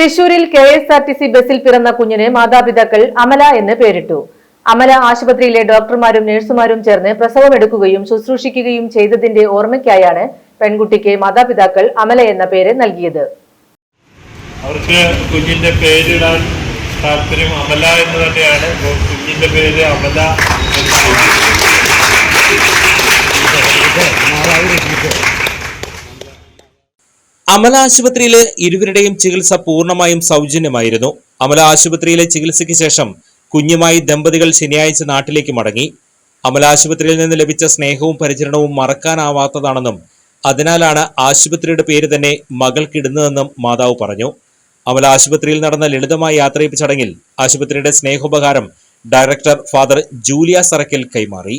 തൃശൂരിൽ K S R T C ബസിൽ പിറന്ന കുഞ്ഞിന് മാതാപിതാക്കൾ അമല എന്ന് പേരിട്ടു. അമല ആശുപത്രിയിലെ ഡോക്ടർമാരും നഴ്സുമാരും ചേർന്ന് പ്രസവമെടുക്കുകയും ശുശ്രൂഷിക്കുകയും ചെയ്തതിന്റെ ഓർമ്മയ്ക്കായാണ് പെൺകുട്ടിക്ക് മാതാപിതാക്കൾ അമല എന്ന പേര് നൽകിയത്. അവർക്ക് കുഞ്ഞിന്റെ പേരിടാൻ താല്പര്യം അമല എന്ന് തന്നെയാണ്. കുഞ്ഞിന്റെ പേര് അമല എന്ന് പേരിട്ടു. അമല ആശുപത്രിയിലെ ഇരുവരുടെയും ചികിത്സ പൂർണമായും സൗജന്യമായിരുന്നു. അമല ആശുപത്രിയിലെ ചികിത്സയ്ക്ക് ശേഷം കുഞ്ഞുമായി ദമ്പതികൾ ശനിയാഴ്ച നാട്ടിലേക്ക് മടങ്ങി. അമല ആശുപത്രിയിൽ നിന്ന് ലഭിച്ച സ്നേഹവും പരിചരണവും മറക്കാനാവാത്തതാണെന്നും അതിനാലാണ് ആശുപത്രിയുടെ പേര് തന്നെ മകൾക്കിടുന്നതെന്നും മാതാവ് പറഞ്ഞു. അമല ആശുപത്രിയിൽ നടന്ന ലളിതമായ യാത്രയപ്പ് ചടങ്ങിൽ ആശുപത്രിയുടെ സ്നേഹോപകാരം ഡയറക്ടർ ഫാദർ ജൂലിയ സറക്കൽ കൈമാറി.